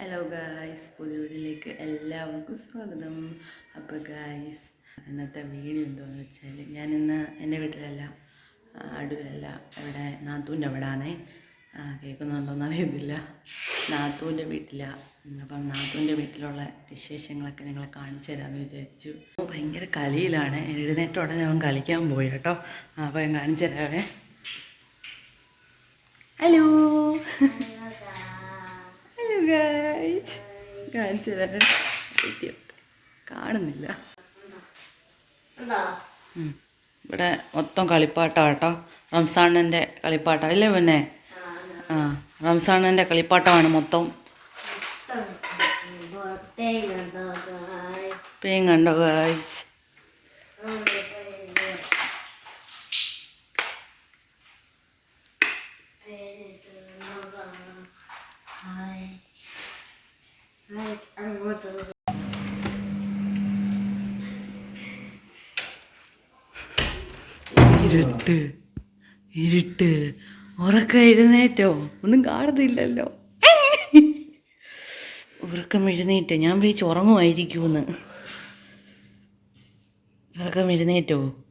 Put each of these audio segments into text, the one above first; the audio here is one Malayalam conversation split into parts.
ഹലോ ഗായ്സ് പുതിയൊരിലേക്ക് എല്ലാവർക്കും സ്വാഗതം. അപ്പോൾ ഗായ്സ് ഇന്നത്തെ വീഡിയോ എന്താണെന്ന് വെച്ചാൽ ഞാനിന്ന് എന്റെ വീട്ടിലല്ല അടുവിലല്ല ഇവിടെ നാത്തൂന്റെ അവിടാണേ. കേൾക്കുന്നുണ്ടോയെന്ന് അറിയത്തില്ല. നാത്തൂന്റെ വീട്ടിലാണ് അപ്പം നാത്തൂന്റെ വീട്ടിലുള്ള വിശേഷങ്ങളൊക്കെ നിങ്ങളെ കാണിച്ചു തരാമെന്ന് വിചാരിച്ചു. ഭയങ്കര കളിയിലാണ്. എഴുന്നേറ്റോടെ ഞാൻ കളിക്കാൻ പോയി കേട്ടോ. അപ്പോൾ ഞാൻ കാണിച്ചു തരാവേ. ഹലോ ഗൈസ് കാണിച്ചു തരാൻ കാണുന്നില്ല. ഇവിടെ മൊത്തം കളിപ്പാട്ടാണ് കേട്ടോ റംസാണിന്റെ കളിപ്പാട്ടം അല്ലേ പിന്നെ ആ റംസാണിന്റെ കളിപ്പാട്ടമാണ് മൊത്തം പേയും കണ്ടോ ഗൈസ് ഇരുട്ട് ഇരുട്ട്. ഉറക്കം എഴുന്നേറ്റോ? ഒന്നും കാണുന്നില്ലല്ലോ. ഉറക്കം എഴുന്നേറ്റോ? ഞാൻ വിളിച്ച് ഉറങ്ങുമായിരിക്കുമെന്ന്. ഉറക്കം എഴുന്നേറ്റോ?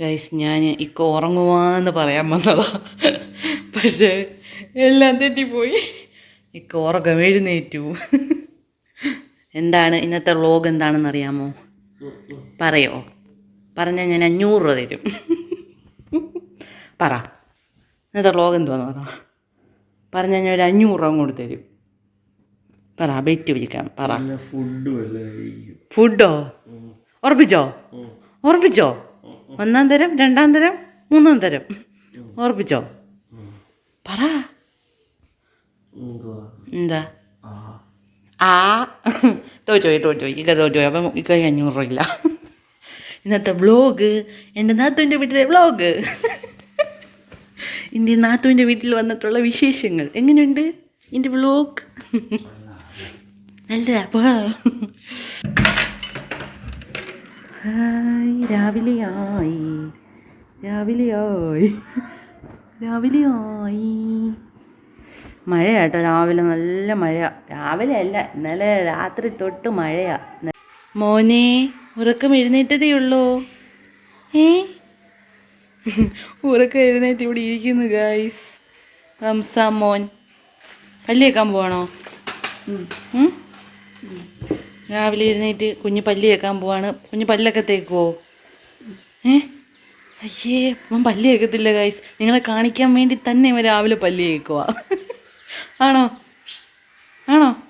ഗൈസ് ഞാൻ ഇക്ക ഉറങ്ങുവാന്ന് പറയാൻ വന്നതാ. പക്ഷേ എല്ലാം തെറ്റിപ്പോയി. ഇക്ക ഉറക്കം എഴുന്നേറ്റു. എന്താണ് ഇന്നത്തെ വ്ലോഗ് എന്താണെന്ന് അറിയാമോ പറയോ? പറഞ്ഞാൽ ഞാൻ അഞ്ഞൂറ് രൂപ തരും. പറ. ഇന്നത്തെ വ്ലോഗ് എന്തുവാന്ന് പറ. പറഞ്ഞാൽ ഞാൻ ഒരു അഞ്ഞൂറ് രൂപ കൊണ്ട് തരും. പറ ബെറ്റ് വിളിക്കാം പറ. ഫുഡ് ഉറപ്പിച്ചോ? ഉറപ്പിച്ചോ? ഒന്നാം തരം രണ്ടാം തരം മൂന്നാം തരം. ഉറപ്പിച്ചോ? പറ. എന്താ? ആ. തോറ്റോയി തോറ്റുപോയി ഇക്ക തോറ്റോയി അപ്പം ഇക്ക അഞ്ഞൂറ് രൂപ ഇല്ല. ഇന്നത്തെ വ്ളോഗ് എന്റെ നാത്തുവിന്റെ വീട്ടിലെ വ്ളോഗ് എന്റെ നാത്തുവിന്റെ വീട്ടിൽ വന്നിട്ടുള്ള വിശേഷങ്ങൾ. എങ്ങനെയുണ്ട് എന്റെ വ്ളോഗ് അല്ല അപ്പോൾ ഹായ് രാവിലെയായി. രാവിലെയായി. രാവിലെയായി. മഴ കേട്ടോ രാവിലെ നല്ല മഴ രാവിലെ അല്ല ഇന്നലെ രാത്രി തൊട്ട് മഴയാ. മോനെ ഉറക്കം എഴുന്നേറ്റതേ ഉള്ളൂ. ഏ? ഉറക്കം എഴുന്നേറ്റ് ഇവിടെ ഇരിക്കുന്നു ഗായ്സ് റംസാ മോൻ. പല്ലിയേക്കാൻ പോവാണോ? രാവിലെ എഴുന്നേറ്റ് കുഞ്ഞ് പല്ലിയേക്കാൻ പോവാണ്. കുഞ്ഞ് പല്ലൊക്കെ തേക്കുവോ? ഏ? അയ്യേ അവൻ പല്ലിയേക്കത്തില്ല ഗൈസ് നിങ്ങളെ കാണിക്കാൻ വേണ്ടി തന്നെ ഇവൻ രാവിലെ പല്ലി ആണോ? ആണോ?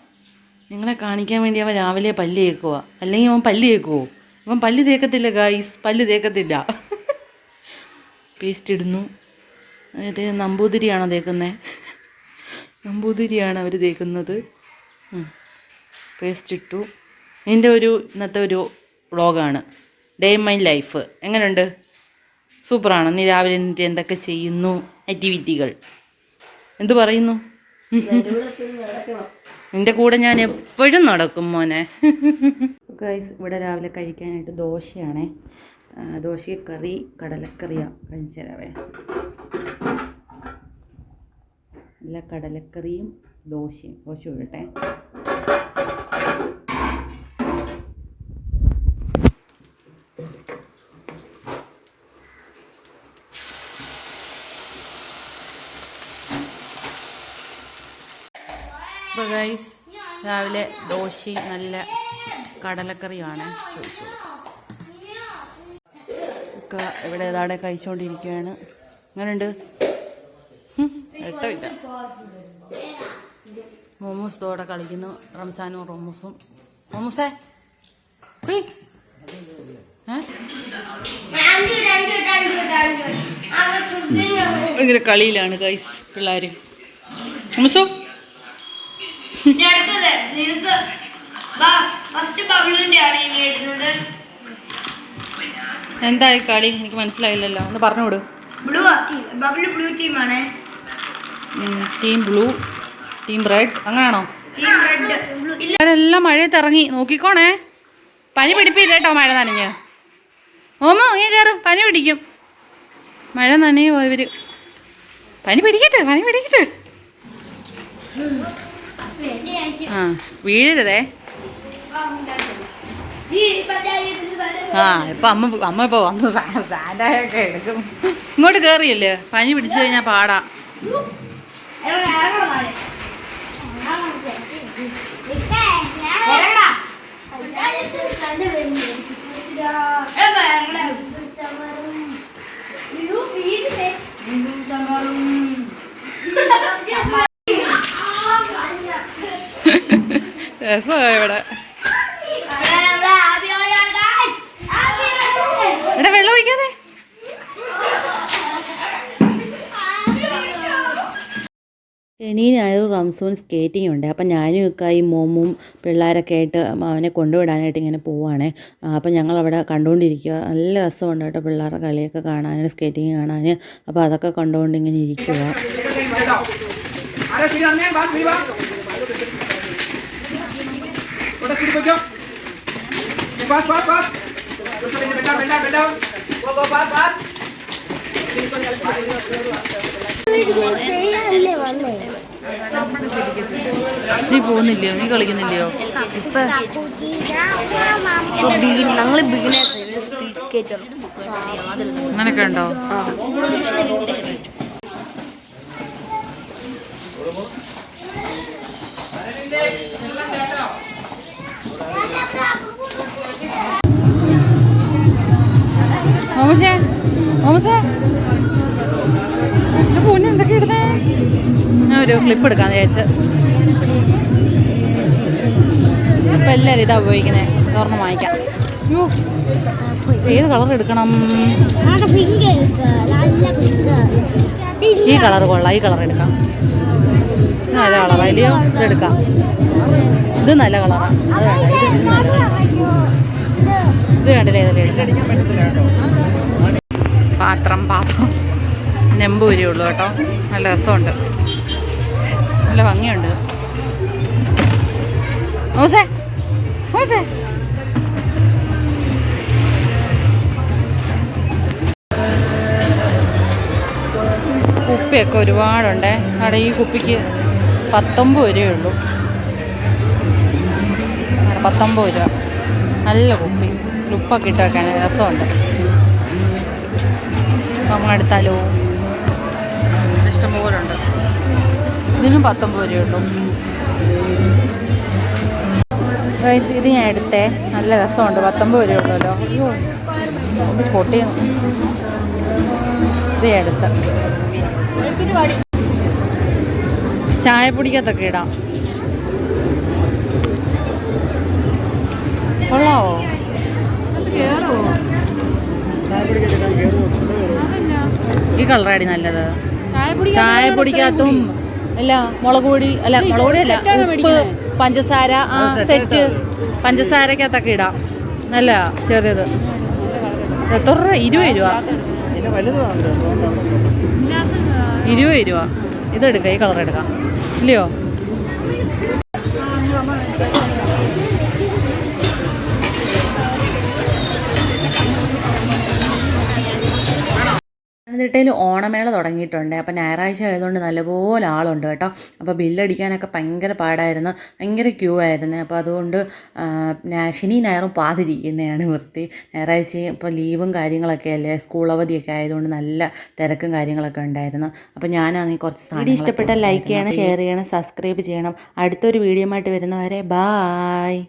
നിങ്ങളെ കാണിക്കാൻ വേണ്ടി അവൻ രാവിലെ പല്ല് കേൾക്കുക അല്ലെങ്കിൽ അവൻ പല്ല് കേൾക്കുവോ അവൻ പല്ല് തേക്കത്തില്ല ഗൈസ് പല്ല് തേക്കത്തില്ല. പേസ്റ്റ് ഇടുന്നു. ഇത് നമ്പൂതിരിയാണോ തേക്കുന്നത് നമ്പൂതിരിയാണ് അവർ തേക്കുന്നത്. പേസ്റ്റ് ഇട്ടു. എന്റെ ഒരു ഇന്നത്തെ ഒരു വ്ളോഗാണ്. Day my life. എങ്ങനെയുണ്ട് സൂപ്പറാണ്. നീ രാവിലെ എന്നിട്ട് എന്തൊക്കെ ചെയ്യുന്നു? ആക്ടിവിറ്റികൾ എന്തു പറയുന്നു? നിന്റെ കൂടെ ഞാൻ എപ്പോഴും നടക്കും മോനെ. ഗൈസ് ഇവിടെ രാവിലെ കഴിക്കാനായിട്ട് ദോശയാണേ. ദോശ കറി കടലക്കറിയാണ് കഴിച്ചു തരാവേ. നല്ല കടലക്കറിയും ദോശയും. ദോശ വിടട്ടെ അപ്പോൾ ഗൈസ് രാവിലെ ദോശയും നല്ല കടലക്കറിയുമാണ്. ഒക്കെ ഇവിടെ ഏതാടെ കഴിച്ചുകൊണ്ടിരിക്കുകയാണ് അങ്ങനെയുണ്ട് ഹും, ഇഷ്ടമില്ല മോമൂസ് ഇതോടെ കളിക്കുന്നു. റംസാനും റോമൂസും. മോമൂസേ? ഭയങ്കര കളിയിലാണ് ഗൈസ് പിള്ളേർ മോമൂസോ? ഇനി അടുത്തത് നിനക്ക് ഫസ്റ്റ് ബബിളിന്റെ ആണ് ഇനി ഇടുന്നത്. എന്തായി കളി? എനിക്ക് മനസ്സിലായില്ലല്ലോ. ഒന്ന് പറഞ്ഞുവിട് ബ്ലൂ ബബിൾ ബ്ലൂ ടീമാണ് ടീം ബ്ലൂ ടീം റെഡ് അങ്ങനെയാണോ? എല്ലാം മഴയത്ത് ഇറങ്ങി. നോക്കിക്കോണേ. പനി പിടിപ്പില്ല കേട്ടോ മഴ നനഞ്ഞ്. ഓമോ ഇങ്ങനെ കയറും പനി പിടിക്കും. മഴ നനയുമോ ഇവർ? പനി പിടിക്കട്ടെ പനി പിടിക്കട്ടെ. ആ വീഴരുതേ. ആ ഇപ്പൊ അമ്മ അമ്മ ഇപ്പൊ വന്ന് സാൻഡായൊക്കെ എടുക്കും. ഇങ്ങോട്ട് കേറിയല്ലേ? പനി പിടിച്ചു കഴിഞ്ഞാൽ പാടാ. രസമാണ് ഇവിടെ. ഇവിടെ വെള്ളം ഒഴിക്കാതെ. ശനി ഞായർ റംസൂൺ സ്കേറ്റിംഗ് ഉണ്ട്. അപ്പം ഞാനും ഒക്കെ ഈ മോമും പിള്ളേരൊക്കെ ആയിട്ട് അവനെ കൊണ്ടുവിടാനായിട്ട് ഇങ്ങനെ പോവുകയാണേ അപ്പം ഞങ്ങളവിടെ കണ്ടുകൊണ്ടിരിക്കുക നല്ല രസമുണ്ട് കേട്ടോ പിള്ളേരുടെ കളിയൊക്കെ കാണാൻ സ്കേറ്റിംഗ് കാണാൻ അപ്പോൾ അതൊക്കെ കണ്ടുകൊണ്ട് ഇങ്ങനെ ഇരിക്കുക ഇവിടെ ശരി വെച്ചോ പാസ് പാസ് പാസ് ബെറ്റാ ബെറ്റാ ബെറ്റാ ഗോ ഗോ പാസ് പാസ് നീ പോകുന്നില്ലയോ നീ കളിക്കുന്നില്ലയോ ഞങ്ങൾ ബിഗിനേഴ്സ് സ്പീഡ് സ്കേറ്റർ അങ്ങനെയൊക്കെ ഉണ്ടോ? ഓമശേ ഓമസേ പൂന്നെ എന്തൊക്കെ ഇടുന്നേ? ഞാൻ ഒരു ക്ലിപ്പ് എടുക്കാന്ന് വിചാരിച്ച്. ഇപ്പം എല്ലാവരും ഇതാ ഉപയോഗിക്കുന്നത് തുറന്ന് വാങ്ങിക്കാം. അയ്യോ ഏത് കളർ എടുക്കണം? ഈ കളർ കൊള്ളാം. ഈ കളർ എടുക്കാം. നല്ല കളറാണ് ഇല്ലയോ ഇതെടുക്കാം ഇത് നല്ല കളറാണ് അത് വേണ്ട. ഇത്. കണ്ടില്ലേ? പാത്രം പാത്രം. നെമ്പൂരി ഉള്ളു കേട്ടോ. നല്ല രസമുണ്ട്. നല്ല ഭംഗിയുണ്ട്. ഓസേ ഓസേ കുപ്പിയൊക്കെ ഒരുപാടുണ്ട്. അവിടെ ഈ കുപ്പിക്ക് പത്തൊമ്പത് രൂപയേ ഉള്ളൂ പത്തൊമ്പത് രൂപ നല്ല കുപ്പി. ഒരു ഉപ്പൊക്കെ ഇട്ട് വെക്കാൻ രസമുണ്ട്. നമ്മളെടുത്താലോ? ഇഷ്ടംപോലെ ഉണ്ട് ഇതിനും പത്തൊമ്പത് രൂപ ഉള്ളൂ ഗൈസ് ഇത് ഞാൻ എടുത്തേ. നല്ല രസമുണ്ട്. പത്തൊമ്പത് രൂപ ഉള്ളല്ലോ അയ്യോ പൊട്ടിയെന്ന്. ഇത് ഞാൻ എടുത്ത. ചായപ്പൊടിക്കത്തൊക്കെ ഇടാം. കൊള്ളാവോ? ഈ കളറാടി നല്ലത്. ചായ പൊടിക്കാത്തും അല്ല മുളക് പൊടി അല്ല മുളക് പൊടി അല്ല ഉപ്പ് പഞ്ചസാര ആ സെറ്റ് പഞ്ചസാരക്കകത്തൊക്കെ ഇടാം. നല്ല ചെറിയത്. എത്ര രൂപ? ഇരുപത് രൂപ. ഇരുപത് രൂപ. ഇതെടുക്കാം ഈ കളർ എടുക്കാം ഇല്ലയോ? പത്തനംതിട്ടയിൽ ഓണമേള തുടങ്ങിയിട്ടുണ്ട്. അപ്പോൾ ഞായറാഴ്ച ആയതുകൊണ്ട് നല്ലപോലെ ആളുണ്ട് കേട്ടോ. അപ്പോൾ ബില്ലടിക്കാനൊക്കെ ഭയങ്കര പാടായിരുന്നു. ഭയങ്കര ക്യൂ ആയിരുന്നു. അപ്പോൾ അതുകൊണ്ട് ശനി ഞായറും പാതിരിക്കുന്നതാണ് വൃത്തി. ഞായറാഴ്ച ഇപ്പോൾ ലീവും കാര്യങ്ങളൊക്കെ അല്ലേ? സ്കൂൾ അവധിയൊക്കെ ആയതുകൊണ്ട് നല്ല തിരക്കും കാര്യങ്ങളൊക്കെ ഉണ്ടായിരുന്നു. അപ്പോൾ ഞാനാണെങ്കിൽ കുറച്ച് വീഡിയോ ഇഷ്ടപ്പെട്ട ലൈക്ക് ചെയ്യണം ഷെയർ ചെയ്യണം സബ്സ്ക്രൈബ് ചെയ്യണം. അടുത്തൊരു വീഡിയോ ആയിട്ട് വരുന്നവരെ ബായ്